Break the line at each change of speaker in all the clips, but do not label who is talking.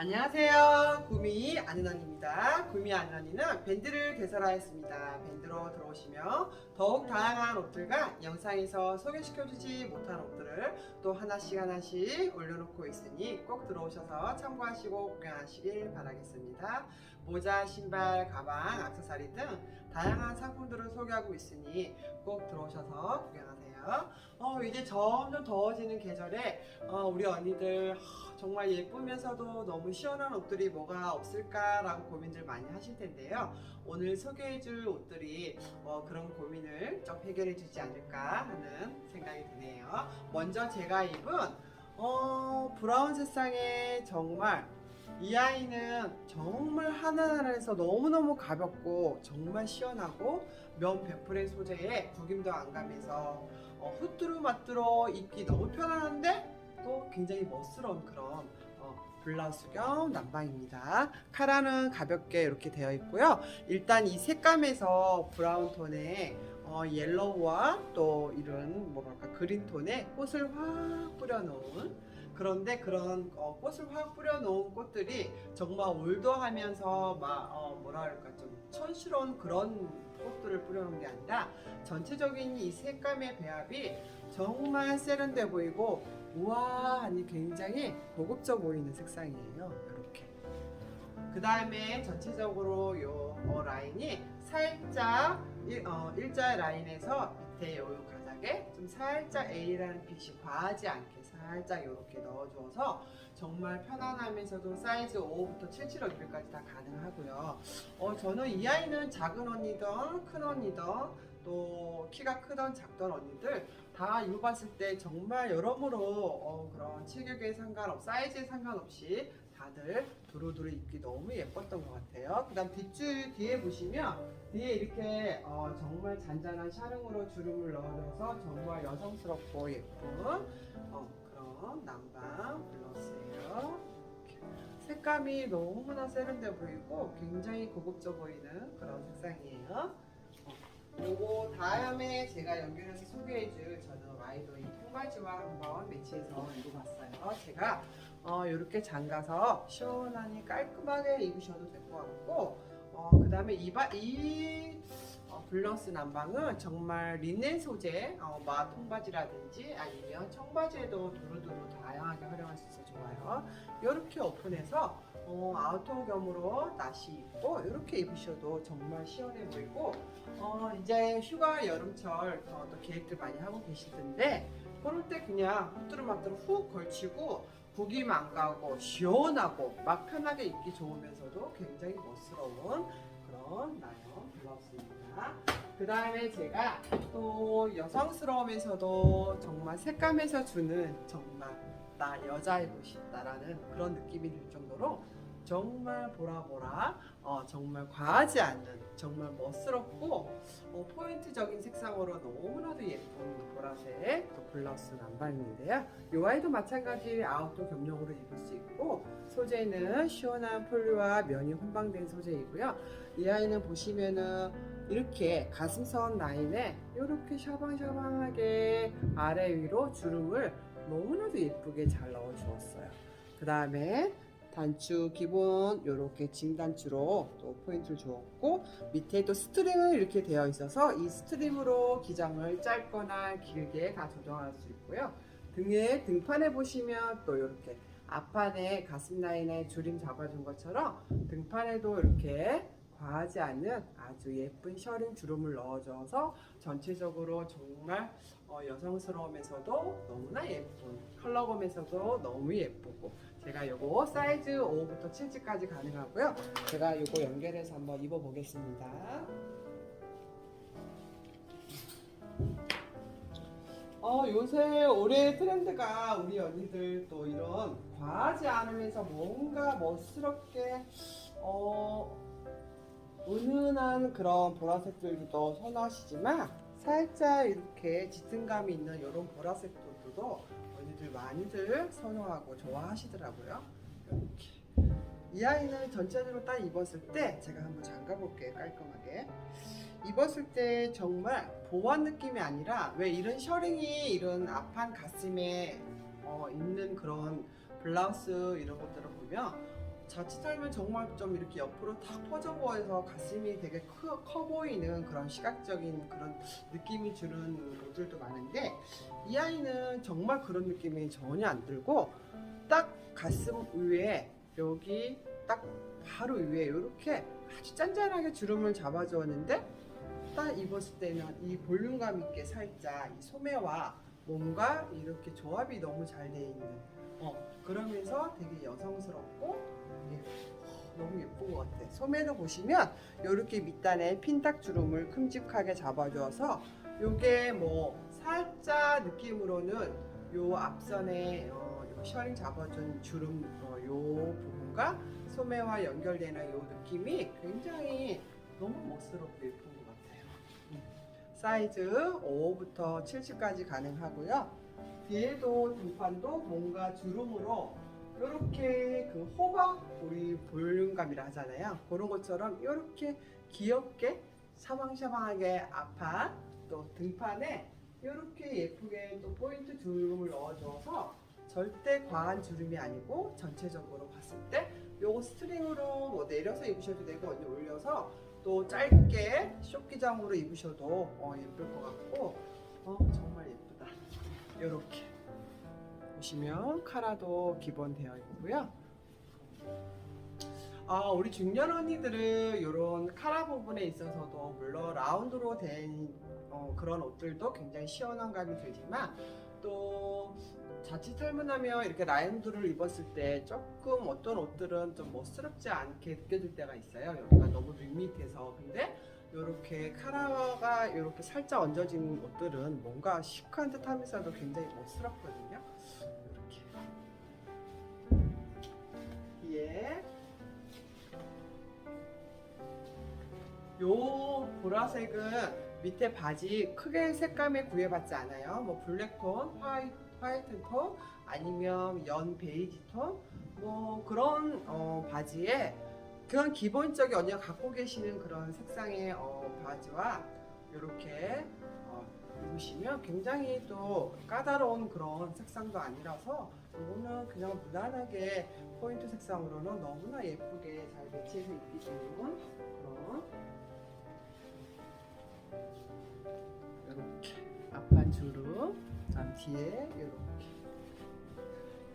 안녕하세요. 구미 아는언입니다. 구미 아는언니는 밴드를 개설하였습니다. 밴드로 들어오시면 더욱 다양한 옷들과 영상에서 소개시켜주지 못한 옷들을 또 하나씩 하나씩 올려놓고 있으니 꼭 들어오셔서 참고하시고 구경하시길 바라겠습니다. 모자, 신발, 가방, 액세서리 등 다양한 상품들을 소개하고 있으니 꼭 들어오셔서 구경하세요. 어, 이제 점점 더워지는 계절에 어, 우리 언니들 하, 정말 예쁘면서도 너무 시원한 옷들이 뭐가 없을까라고 고민들 많이 하실 텐데요. 오늘 소개해줄 옷들이 어, 그런 고민을 좀 해결해주지 않을까 하는 생각이 드네요. 먼저 제가 입은 어, 브라운 색상의 정말 이 아이는 정말 하나하나에서 너무너무 가볍고 정말 시원하고 면100% 소재에 구김도 안 가면서 어, 후뚜루 마뚜루 입기 너무 편안한데 또 굉장히 멋스러운 그런 어, 블라우스 겸 남방입니다. 카라는 가볍게 이렇게 되어 있고요. 일단 이 색감에서 브라운 톤에 어, 옐로우와 또 이런 뭐랄까 그린 톤에 꽃을 확 뿌려놓은 그런데 그런 어, 꽃을 확 뿌려놓은 꽃들이 정말 올드하면서 막 어, 뭐랄까 좀 촌스러운 그런 꽃들을 뿌려놓은 게 아니라 전체적인 이 색감의 배합이 정말 세련돼 보이고 우아하니 굉장히 고급져 보이는 색상이에요. 이렇게. 그 다음에 전체적으로 요 어, 라인이 살짝 일, 어, 일자 라인에서 밑에 요 가닥에 좀 살짝 A라는 빛이 과하지 않게 살짝 이렇게 넣어줘서 정말 편안하면서도 사이즈 5부터 77, 6까지 다 가능하고요. 어, 저는 이 아이는 작은 언니든 큰 언니든 또 키가 크던 작던 언니들 다 입어봤을 때 정말 여러모로 어, 그런 체격에 상관없, 사이즈에 상관없이 다들 두루두루 입기 너무 예뻤던 것 같아요. 그 다음 뒷줄 뒤에 보시면 뒤에 이렇게 어, 정말 잔잔한 샤릉으로 주름을 넣어줘서 정말 여성스럽고 예쁜 어, 그런 남방 블러스예요. 색감이 너무나 세련돼 보이고 굉장히 고급져 보이는 그런 색상이에요. 어, 요거 다음에 제가 연결해서 소개해줄 저는 와이도이 통바지와 한번 매치해서 입어봤어요. 제가 어, 이렇게 잠가서 시원하니 깔끔하게 입으셔도 될 것 같고 어, 그 다음에 이 바, 이 어, 블러스 남방은 정말 리넨 소재 어, 마 통바지라든지 아니면 청바지에도 두루두루 다양하게 활용할 수 있어서 좋아요. 이렇게 오픈해서 어, 아우터 겸으로 나시 입고 이렇게 입으셔도 정말 시원해 보이고 어, 이제 휴가 여름철 어, 또 계획들 많이 하고 계실 텐데 그럴 때 그냥 후뚜루마뚜루 훅 걸치고 구김 안 가고 시원하고 막 편하게 입기 좋으면서도 굉장히 멋스러운 그런 나요 블라우스입니다. 그 다음에 제가 또 여성스러우면서도 정말 색감에서 주는 정말 나 여자이고 싶다라는 그런 느낌이 들 정도로 정말 보라보라 어, 정말 과하지 않는 정말 멋스럽고 어, 포인트적인 색상으로 너무나도 예쁜 보라색 또 블라우스 남방인데요. 이 아이도 마찬가지 아웃도 겸용으로 입을 수 있고 소재는 시원한 폴리와 면이 혼방된 소재이고요. 이 아이는 보시면은 이렇게 가슴선 라인에 이렇게 샤방샤방하게 아래 위로 주름을 너무나도 예쁘게 잘 넣어 주었어요. 그 다음에 단추 기본 이렇게 짐 단추로 또 포인트를 주었고 밑에 또 스트링은 이렇게 되어 있어서 이 스트링으로 기장을 짧거나 길게 다 조정할 수 있고요. 등에 등판에 보시면 또 이렇게 앞판에 가슴 라인에 주름 잡아준 것처럼 등판에도 이렇게 과하지 않은 아주 예쁜 셔링 주름을 넣어줘서 전체적으로 정말 어, 여성스러우면서도 너무나 예쁜 컬러감에서도 너무 예쁘고. 제가 요거 사이즈 5부터 7지까지 가능하고요. 제가 요거 연결해서 한번 입어보겠습니다. 어, 요새 올해 트렌드가 우리 언니들 또 이런 과하지 않으면서 뭔가 멋스럽게 어, 은은한 그런 보라색들도 선호하시지만 살짝 이렇게 짙은 감이 있는 이런 보라색들도 언니들 많이들 선호하고 좋아하시더라고요. 이렇게. 이 아이는 전체적으로 딱 입었을 때 제가 한번 잠가 볼게요 깔끔하게 입었을 때 정말 보완 느낌이 아니라 왜 이런 셔링이 이런 앞판 가슴에 어, 있는 그런 블라우스 이런 것들을 보면 자칫하면 정말 좀 이렇게 옆으로 탁 퍼져 보여서 가슴이 되게 커, 커 보이는 그런 시각적인 그런 느낌이 주는 옷들도 많은데 이 아이는 정말 그런 느낌이 전혀 안 들고 딱 가슴 위에 여기 딱 바로 위에 이렇게 아주 짠짠하게 주름을 잡아주었는데 딱 입었을 때는 이 볼륨감 있게 살짝 이 소매와 몸과 이렇게 조합이 너무 잘 돼 있는 어 그러면서 되게 여성스럽고 예, 너무 예쁜 것 같아. 소매도 보시면 이렇게 밑단에 핀딱 주름을 큼직하게 잡아줘서 요게 뭐 살짝 느낌으로는 요 앞선에 어, 요 셔링 잡아준 주름 어, 요 부분과 소매와 연결되는 요 느낌이 굉장히 너무 멋스럽고 예쁜 것 같아요. 음. 사이즈 5부터 70까지 가능하고요. 뒤에도 등판도 뭔가 주름으로 이렇게 그 호박 우리 볼륨감이라 하잖아요. 그런 것처럼 이렇게 귀엽게 샤방샤방하게 앞판 또 등판에 이렇게 예쁘게 또 포인트 주름을 넣어줘서 절대 과한 주름이 아니고 전체적으로 봤을 때 요거 스트링으로 뭐 내려서 입으셔도 되고 언니 올려서 또 짧게 쇼기장으로 입으셔도 어, 예쁠 것 같고 어, 정말 예쁘다. 이렇게 보시면 카라도 기본 되어 있고요. 아, 우리 중년 언니들은 이런 카라 부분에 있어서도 물론 라운드로 된 어, 그런 옷들도 굉장히 시원한 감이 들지만 또 자칫 잘못하면 이렇게 라인들을 입었을 때 조금 어떤 옷들은 좀 멋스럽지 않게 느껴질 때가 있어요. 여기가 너무 밋밋해서 근데 이렇게 카라가 이렇게 살짝 얹어진 옷들은 뭔가 시크한 듯 하면서도 굉장히 멋스럽거든요. 이렇게 뒤에 요 보라색은 밑에 바지 크게 색감에 구애받지 않아요. 뭐 블랙톤, 화이트, 화이트 톤, 아니면 연 베이지 톤, 뭐 그런 어, 바지에 그런 기본적인 언니가 갖고 계시는 그런 색상의 어, 바지와 이렇게 어, 입으시면 굉장히 또 까다로운 그런 색상도 아니라서 이거는 그냥 무난하게 포인트 색상으로는 너무나 예쁘게 잘 매치해서 입기 좋은 그런 이렇게 앞판 주름 그다음 뒤에 이렇게.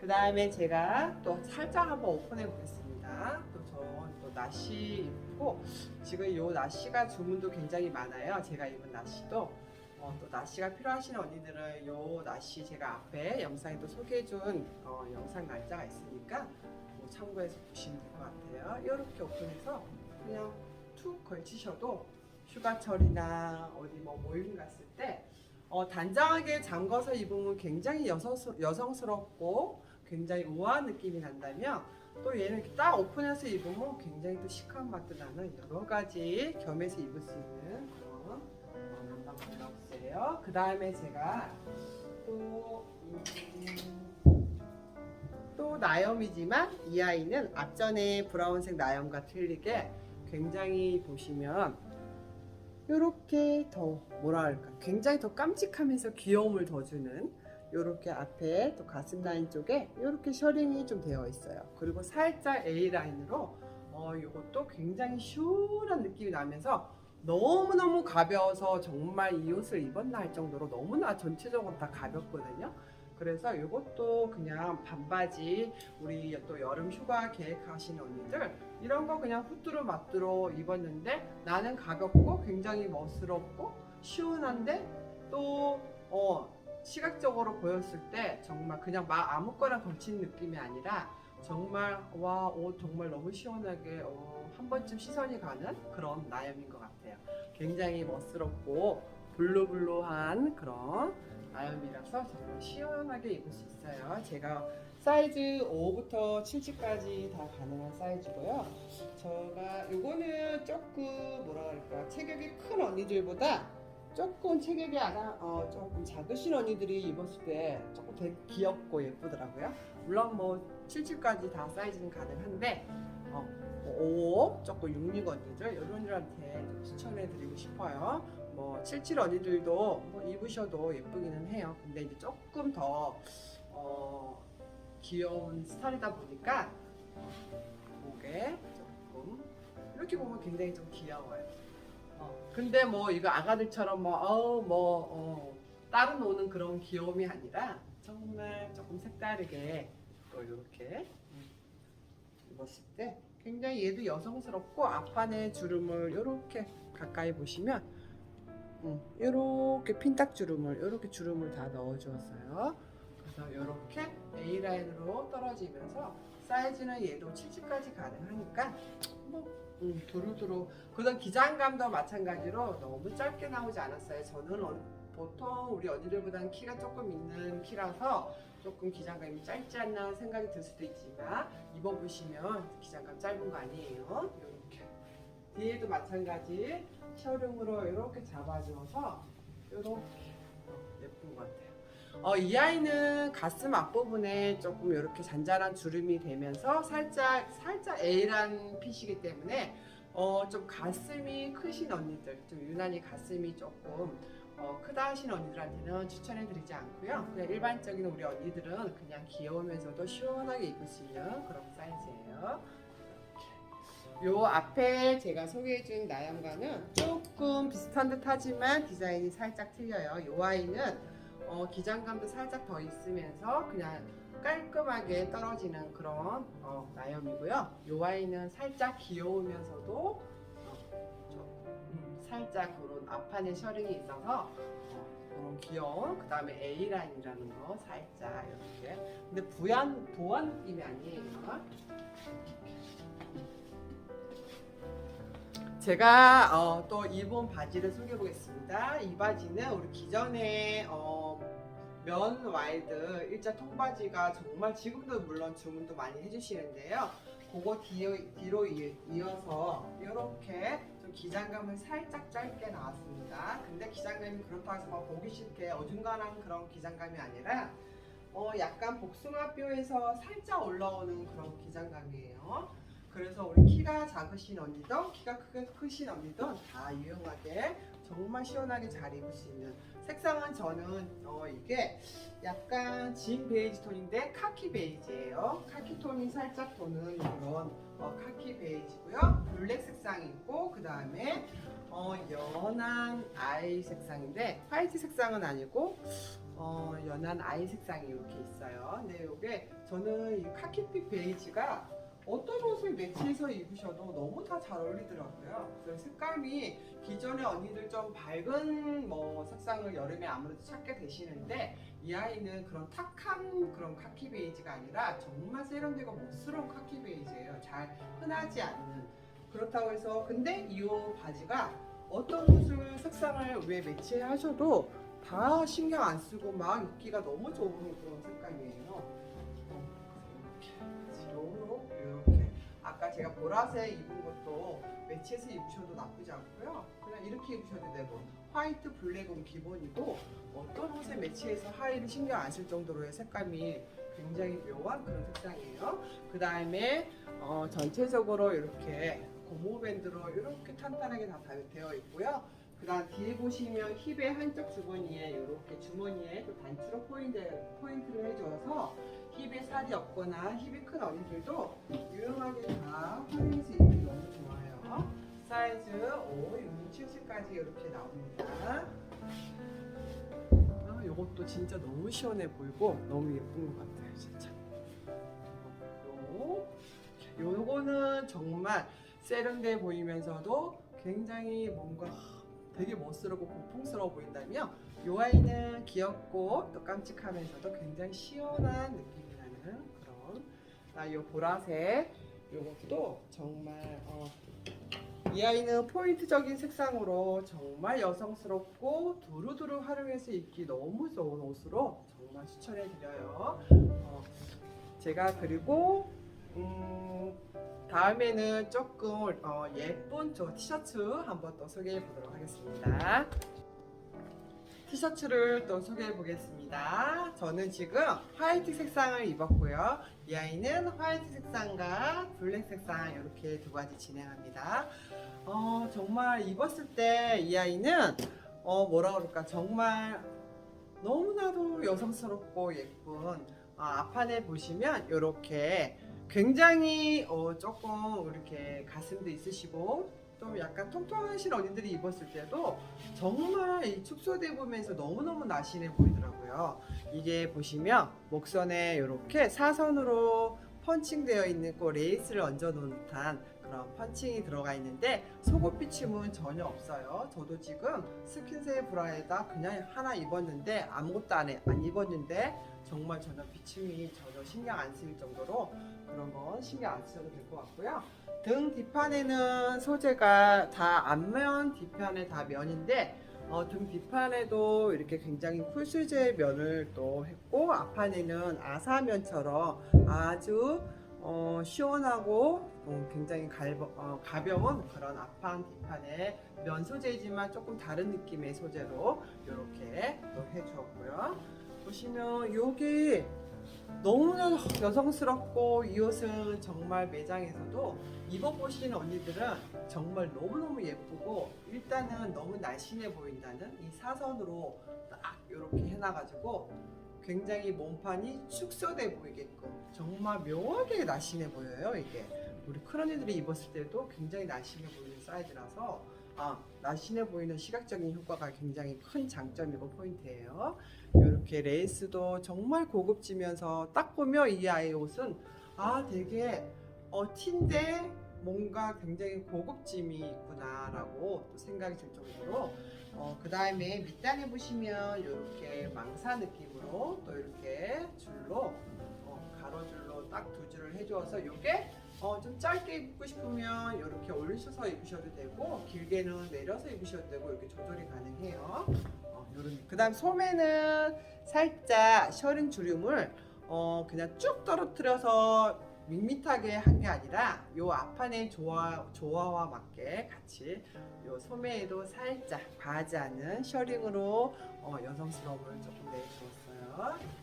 그 다음에 제가 또 살짝 한번 오픈해 보겠습니다 나시 입고 지금 이 나시가 주문도 굉장히 많아요. 제가 입은 나시도. 어, 또 나시가 필요하신 언니들은 요 나시 제가 앞에 영상에 또 소개해준 어, 영상 날짜가 있으니까 뭐 참고해서 보시면 될 것 같아요. 이렇게 오픈해서 그냥 툭 걸치셔도 휴가철이나 어디 뭐 모임 갔을 때 어, 단장하게 잠궈서 입으면 굉장히 여성스, 여성스럽고 굉장히 우아한 느낌이 난다면 또 얘는 이렇게 딱 오픈해서 입으면 굉장히 또 시크한 맛도 나는 여러 가지 겸해서 입을 수 있는 그런 어, 난방 블라우스예요. 그 다음에 제가 또 음, 또 나염이지만 이 아이는 앞전에 브라운색 나염과 틀리게 굉장히 보시면 이렇게 더 뭐라 할까 굉장히 더 깜찍하면서 귀여움을 더 주는 이렇게 앞에 또 가슴 라인 쪽에 이렇게 셔링이 좀 되어 있어요. 그리고 살짝 A 라인으로 어 이것도 굉장히 시원한 느낌이 나면서 너무너무 가벼워서 정말 이 옷을 입었나 할 정도로 너무나 전체적으로 다 가볍거든요. 그래서 이것도 그냥 반바지 우리 또 여름 휴가 계획하시는 언니들 이런 거 그냥 후뚜루 맞뚜루 입었는데 나는 가볍고 굉장히 멋스럽고 시원한데 또 어, 시각적으로 보였을 때 정말 그냥 막 아무거나 걸친 느낌이 아니라 정말 와옷 정말 너무 시원하게 어, 한 번쯤 시선이 가는 그런 나염인 것 같아요. 굉장히 멋스럽고 블루블루한 그런 나염이라서 정말 시원하게 입을 수 있어요. 제가 사이즈 5부터 7지까지 다 가능한 사이즈고요. 제가 요거는 조금 뭐라 그럴까 체격이 큰 언니들보다 조금 체격이 아가 어, 조금 작으신 언니들이 입었을 때 조금 되게 귀엽고 예쁘더라고요. 물론 뭐 77까지 다 사이즈는 가능한데 어, 5 조금 66 언니들 이런 언니들한테 좀 추천해드리고 싶어요. 뭐 77 언니들도 뭐 입으셔도 예쁘기는 해요. 근데 이제 조금 더 어, 귀여운 스타일이다 보니까 어, 이렇게 조금 이렇게 보면 굉장히 좀 귀여워요. 어, 근데 뭐 이거 아가들처럼 뭐어뭐 어, 따로 노는 그런 귀여움이 아니라 정말 조금 색다르게 또 이렇게 음, 입었을 때 굉장히 얘도 여성스럽고 앞판에 주름을 이렇게 가까이 보시면 이렇게 핀딱 주름을 이렇게 주름을 다 넣어주었어요. 그래서 이렇게 A 라인으로 떨어지면서 사이즈는 얘도 70까지 가능하니까 뭐 음, 두루두루 그다음 기장감도 마찬가지로 너무 짧게 나오지 않았어요. 저는 어- 보통 우리 언니들보다는 키가 조금 있는 키라서 조금 기장감이 짧지 않나 생각이 들 수도 있지만 입어보시면 기장감 짧은 거 아니에요. 이렇게 뒤에도 마찬가지 셔링으로 이렇게 잡아줘서 이렇게 예쁜 것 같아요. 어, 이 아이는 가슴 앞부분에 조금 이렇게 잔잔한 주름이 되면서 살짝 살짝 A란 핏이기 때문에 어, 좀 가슴이 크신 언니들, 좀 유난히 가슴이 조금 어, 크다 하신 언니들한테는 추천해 드리지 않고요. 그냥 일반적인 우리 언니들은 그냥 귀여우면서도 시원하게 입을 수 있는 그런 사이즈예요. 요 앞에 제가 소개해준 나양과는 조금 비슷한 듯 하지만 디자인이 살짝 틀려요. 요 아이는 어, 기장감도 살짝 더 있으면서 그냥 깔끔하게 떨어지는 그런 어, 나염이고요. 요 아이는 살짝 귀여우면서도 어, 좀, 음, 살짝 그런 앞판에 셔링이 있어서 어, 그런 귀여운 그 다음에 A 라인이라는 거 살짝 이렇게 근데 부연 보안 느낌이 아니에요. 제가 어, 또 입은 바지를 소개해 보겠습니다. 이 바지는 우리 기존에 어, 면 와이드 일자 통바지가 정말 지금도 물론 주문도 많이 해주시는데요. 그거 뒤로, 뒤로 이- 이어서 이렇게 좀 기장감을 살짝 짧게 나왔습니다. 근데 기장감이 그렇다고 해서 막 보기 싫게 어중간한 그런 기장감이 아니라 어, 약간 복숭아뼈에서 살짝 올라오는 그런 기장감이에요. 그래서 우리 키가 작으신 언니도 키가 크게 크신 언니도 다 유용하게 정말 시원하게 잘 입을 수 있는 색상은 저는 어, 이게 약간 진 베이지 톤인데 카키 베이지예요. 카키 톤이 살짝 도는 그런 어, 카키 베이지고요. 블랙 색상이 있고 그 다음에 어, 연한 아이 색상인데 화이트 색상은 아니고 어, 연한 아이 색상이 이렇게 있어요. 근데 이게 저는 이 카키빛 베이지가 어떤 옷을 매치해서 입으셔도 너무 다 잘 어울리더라고요. 그래서 색감이 기존의 언니들 좀 밝은 뭐 색상을 여름에 아무래도 찾게 되시는데 이 아이는 그런 탁한 그런 카키 베이지가 아니라 정말 세련되고 멋스러운 카키 베이지예요. 잘 흔하지 않는 그렇다고 해서 근데 이옷 바지가 어떤 옷을 색상을 왜 매치하셔도 다 신경 안 쓰고 막 입기가 너무 좋은 그런 색감이에요. 제가 보라색 입은 것도 매치해서 입으셔도 나쁘지 않고요. 그냥 이렇게 입으셔도 되고 화이트 블랙은 기본이고 어떤 옷에 매치해서 하의를 신경 안 쓸 정도로의 색감이 굉장히 묘한 그런 색상이에요. 그 다음에 어, 전체적으로 이렇게 고무 밴드로 이렇게 탄탄하게 다 되어 있고요. 그다음 뒤에 보시면 힙의 한쪽 주머니에 이렇게 주머니에 또 단추로 포인트, 포인트를 해줘서 힙에 살이 없거나 힙이 큰 언니들도 유용하게 다 활용해서 입기 너무 좋아요. 사이즈 5, 6, 70까지 이렇게 나옵니다. 아, 이것도 진짜 너무 시원해 보이고 너무 예쁜 것 같아요, 진짜. 요, 요거는 정말 세련돼 보이면서도 굉장히 뭔가 되게 멋스럽고 고풍스러워 보인다면 이 아이는 귀엽고 또 깜찍하면서도 굉장히 시원한 느낌이 나는 그런 아, 이 보라색 이것도 정말 어, 이 아이는 포인트적인 색상으로 정말 여성스럽고 두루두루 활용해서 입기 너무 좋은 옷으로 정말 추천해 드려요. 어, 제가 그리고 음, 다음에는 조금 어, 예쁜 저 티셔츠 한번 또 소개해 보도록 하겠습니다. 티셔츠를 또 소개해 보겠습니다. 저는 지금 화이트 색상을 입었고요. 이 아이는 화이트 색상과 블랙 색상 이렇게 두 가지 진행합니다. 어, 정말 입었을 때 이 아이는 어, 뭐라 그럴까 정말 너무나도 여성스럽고 예쁜 어, 앞판에 보시면 이렇게 굉장히 어, 조금 이렇게 가슴도 있으시고 좀 약간 통통하신 언니들이 입었을 때도 정말 이 축소돼 보면서 너무너무 날씬해 보이더라고요. 이게 보시면 목선에 이렇게 사선으로 펀칭되어 있는 그 레이스를 얹어 놓은 듯한 그런 펀칭이 들어가 있는데 속옷 비침은 전혀 없어요. 저도 지금 스킨세 브라에다 그냥 하나 입었는데 아무것도 안, 해, 안 입었는데 정말 전혀 비침이 전혀 신경 안 쓰일 정도로 그런 건 신경 안 쓰셔도 될 것 같고요. 등 뒷판에는 소재가 다 앞면 뒷판에 다 면인데 어, 등 뒷판에도 이렇게 굉장히 쿨수제 면을 또 했고 앞판에는 아사면처럼 아주 어, 시원하고 어, 굉장히 갈버, 어, 가벼운 그런 앞판 뒷판의 면 소재이지만 조금 다른 느낌의 소재로 이렇게 또 해주었고요. 보시면 여기 너무나 여성스럽고 이 옷은 정말 매장에서도 입어보시는 언니들은 정말 너무너무 예쁘고 일단은 너무 날씬해 보인다는 이 사선으로 딱 이렇게 해놔가지고 굉장히 몸판이 축소돼 보이게끔 정말 묘하게 날씬해 보여요 이게 우리 큰 언니들이 입었을 때도 굉장히 날씬해 보이는 사이즈라서 아 날씬해 보이는 시각적인 효과가 굉장히 큰 장점이고 포인트예요. 이렇게 레이스도 정말 고급지면서 딱 보면 이 아이 옷은 아 되게 어 티인데 뭔가 굉장히 고급짐이 있구나라고 또 생각이 들 정도로 어, 그 다음에 밑단에 보시면 이렇게 망사 느낌으로 또 이렇게 줄로 어, 가로줄로 딱 두 줄을 해주어서 이게 어, 좀 짧게 입고 싶으면 이렇게 올리셔서 입으셔도 되고 길게는 내려서 입으셔도 되고 이렇게 조절이 가능해요. 어, 요런 그다음 소매는 살짝 셔링 주름을 어, 그냥 쭉 떨어뜨려서 밋밋하게 한 게 아니라 요 앞판의 조화, 조화와 맞게 같이 요 소매에도 살짝 과하지 않은 셔링으로 어, 여성스러움을 조금 내주었어요.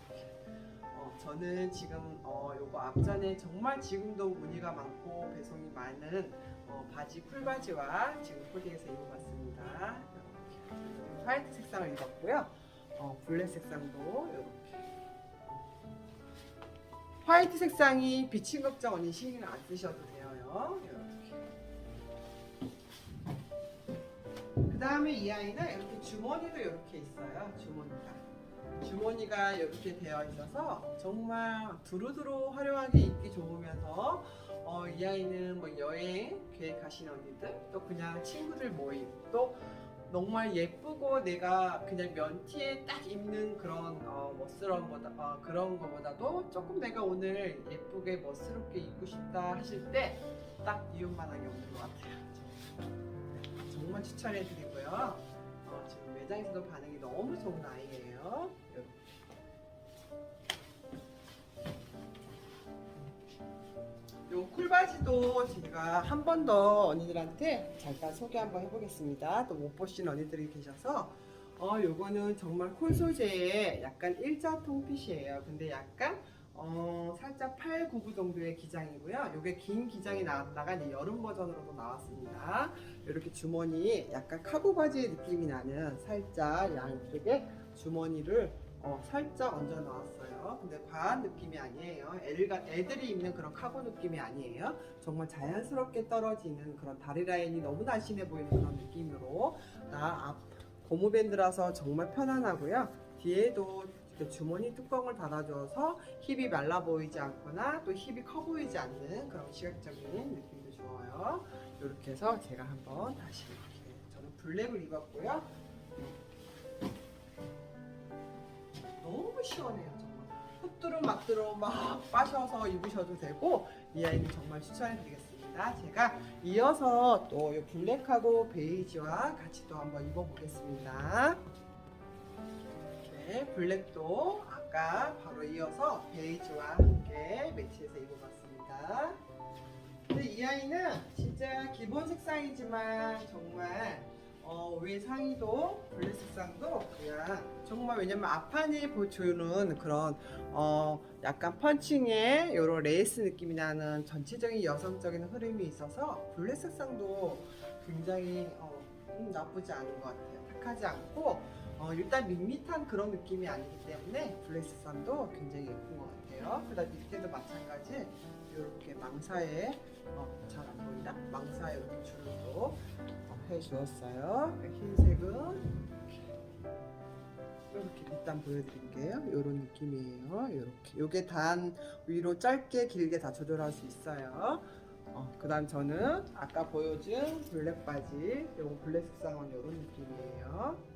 어, 저는 지금 어, 요거 앞전에 정말 지금도 무늬가 많고 배송이 많은 어, 바지 쿨바지와 지금 코디에서 입어봤습니다. 이렇게 화이트 색상을 입었고요. 어, 블랙 색상도 이렇게 화이트 색상이 비친 걱정 언니 신경 안 쓰셔도 돼요. 이렇게. 그 다음에 이 아이는 이렇게 주머니도 이렇게 있어요. 주머니가. 주머니가 이렇게 되어 있어서 정말 두루두루 화려하게 입기 좋으면서 어, 이 아이는 뭐 여행 계획하시는 언니들 또 그냥 친구들 모임 또 정말 예쁘고 내가 그냥 면티에 딱 입는 그런 어, 멋스러운 거다 어, 그런 거보다도 조금 내가 오늘 예쁘게 멋스럽게 입고 싶다 하실 때 딱 이용만한 게 없는 것 같아요. 네, 정말 추천해 드리고요. 어, 지금 매장에서도 반응이 너무 좋은 아이예요. 요 쿨바지도 제가 한 번 더 언니들한테 잠깐 소개 한번 해보겠습니다. 또 못 보신 언니들이 계셔서 어 요거는 정말 콜 소재의 약간 일자 통 핏이에요. 근데 약간 어 살짝 8, 9부 정도의 기장이고요. 요게 긴 기장이 나왔다가 이제 여름 버전으로도 나왔습니다. 이렇게 주머니 약간 카고 바지의 느낌이 나는 살짝 양쪽에 주머니를 어, 살짝 얹어 넣었어요. 근데 과한 느낌이 아니에요. 애들가, 애들이 입는 그런 카고 느낌이 아니에요. 정말 자연스럽게 떨어지는 그런 다리 라인이 너무 날씬해 보이는 그런 느낌으로 나 앞 고무밴드라서 정말 편안하고요. 뒤에도 주머니 뚜껑을 닫아줘서 힙이 말라 보이지 않거나 또 힙이 커 보이지 않는 그런 시각적인 느낌도 좋아요. 이렇게 해서 제가 한번 다시 이렇게 저는 블랙을 입었고요. 너무 시원해요 헛두름 막두름 막 빠셔서 입으셔도 되고 이 아이는 정말 추천해드리겠습니다. 제가 이어서 또 이 블랙하고 베이지와 같이 또 한번 입어보겠습니다. 이렇게 블랙도 아까 바로 이어서 베이지와 함께 매치해서 입어봤습니다. 근데 이 아이는 진짜 기본 색상이지만 정말 어, 위 상의도 블랙 색상도 그냥 정말 왜냐면 앞판이 보여주는 그런 어, 약간 펀칭의 이런 레이스 느낌이 나는 전체적인 여성적인 흐름이 있어서 블랙 색상도 굉장히 어, 음, 나쁘지 않은 것 같아요. 탁하지 않고 어, 일단 밋밋한 그런 느낌이 아니기 때문에 블랙 색상도 굉장히 예쁜 것 같아요. 그다음 밑에도 마찬가지 이렇게 망사에 어, 잘 안 보인다. 망사에 이렇게 어, 해 주었어요. 흰색은 이렇게 일단 보여드릴게요. 이런 느낌이에요. 이렇게 요게 단 위로 짧게 길게 다 조절할 수 있어요. 어, 그다음 저는 아까 보여준 블랙 바지, 요거 블랙 색상은 이런 느낌이에요.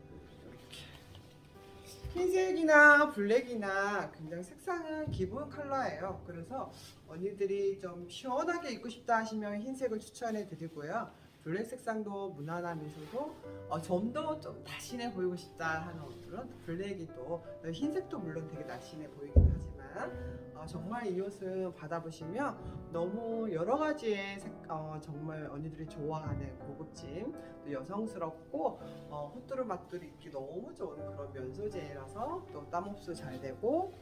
흰색이나 블랙이나 굉장히 색상은 기본 컬러예요. 그래서 언니들이 좀 시원하게 입고 싶다 하시면 흰색을 추천해 드리고요. 블랙 색상도 무난하면서도 어, 좀더좀 날씬해 보이고 싶다 하는 옷들은 블랙이 또 흰색도 물론 되게 날씬해 보이긴 하지만 어, 정말 이 옷은 받아보시면 너무 여러 가지의 색, 어, 정말 언니들이 좋아하는 고급짐 또 여성스럽고 어, 호뚜루 맛들이 입기 너무 좋은 그런 면 소재라서 또 땀 흡수 잘 되고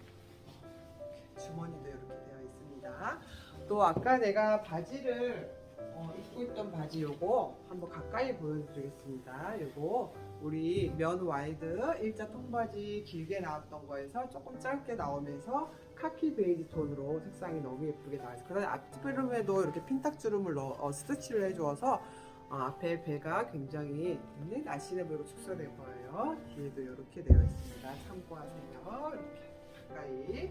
어, 주머니도 이렇게 되어 있습니다. 또 아까 내가 바지를 어, 입고 있던 바지 요거 한번 가까이 보여드리겠습니다. 요거 우리 면 와이드 일자 통바지 길게 나왔던 거에서 조금 짧게 나오면서 카키 베이지 톤으로 색상이 너무 예쁘게 나와있어요. 그다음에 앞트름에도 이렇게 핀탁 주름을 넣어 어, 스티치를 해주어서 어, 앞에 배가 굉장히 굉장히 날씬해 보이고 축소돼 보여요. 뒤에도 이렇게 되어 있습니다. 참고하세요. 이렇게 가까이.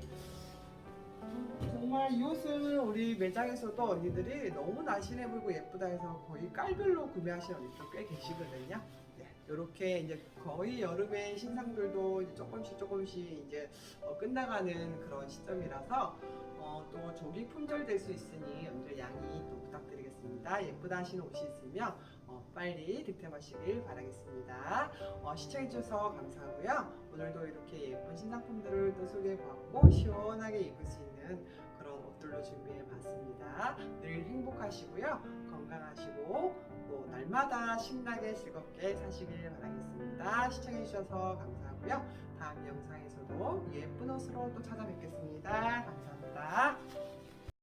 정말 이 옷은 우리 매장에서도 언니들이 너무 날씬해 보이고 예쁘다 해서 거의 깔별로 구매하시는 언니들 꽤 계시거든요. 네, 이렇게 이제 거의 여름에 신상들도 이제 조금씩 조금씩 이제 어, 끝나가는 그런 시점이라서 어, 또 조기 품절될 수 있으니 언니들 양해 또 부탁드리겠습니다. 예쁘다 하시는 옷이 있으면 어, 빨리 득템하시길 바라겠습니다. 어, 시청해주셔서 감사하고요. 오늘도 이렇게 예쁜 신상품들을 또 소개해봤고 시원하게 입을 수 있는 그런 옷들로 준비해봤습니다. 늘 행복하시고요. 건강하시고 또 날마다 신나게 즐겁게 사시길 바라겠습니다. 시청해주셔서 감사하고요. 다음 영상에서도 예쁜 옷으로 또 찾아뵙겠습니다. 감사합니다.